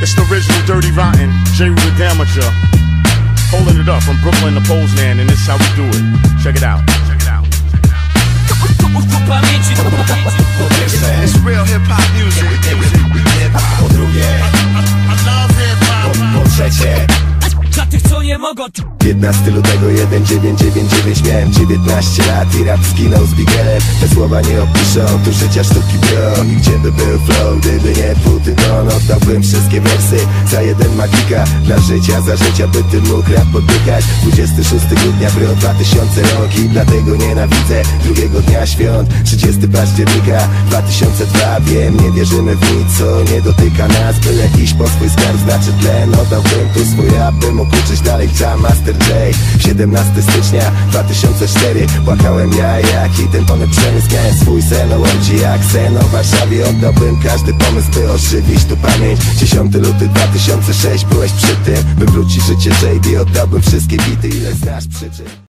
It's the original Dirty Rotten, J. the Damager. Holding it up from Brooklyn to Poseland, and this is how we do it. Check it out. Check it out. pamięci, pamięci It's real hip hop music. Po drugie, po, po trzecie Dla tych co nie mogą 15 lutego 1999 Miałem 19 lat i rap skinął z Bigelem Te słowa nie opiszą tu życia sztuki bro I gdzie by był flow, gdyby nie buty don Oddałbym wszystkie wersy. Za jeden magika Dla życia, za życia by ty mógł rap poddychać 26 grudnia bro 2000 rok I dlatego nienawidzę drugiego dnia świąt. 30 października 2002 Wiem, nie wierzymy w nic, co nie dotyka nas. Byle iść po swój skarb, znaczy tlen. Oddałbym tu swój rap, by mógł uczyć dalej. Jam Master J 17 stycznia 2004 Płakałem ja jak i ten pony przemysł. Miałem swój sen o Łodzi jak sen. O Warszawie Oddałbym każdy pomysł, by ożywić tu pamięć. 10 luty 2006 Byłeś przy tym, by wrócić życie JD Oddałbym wszystkie bity, ile znasz przyczyn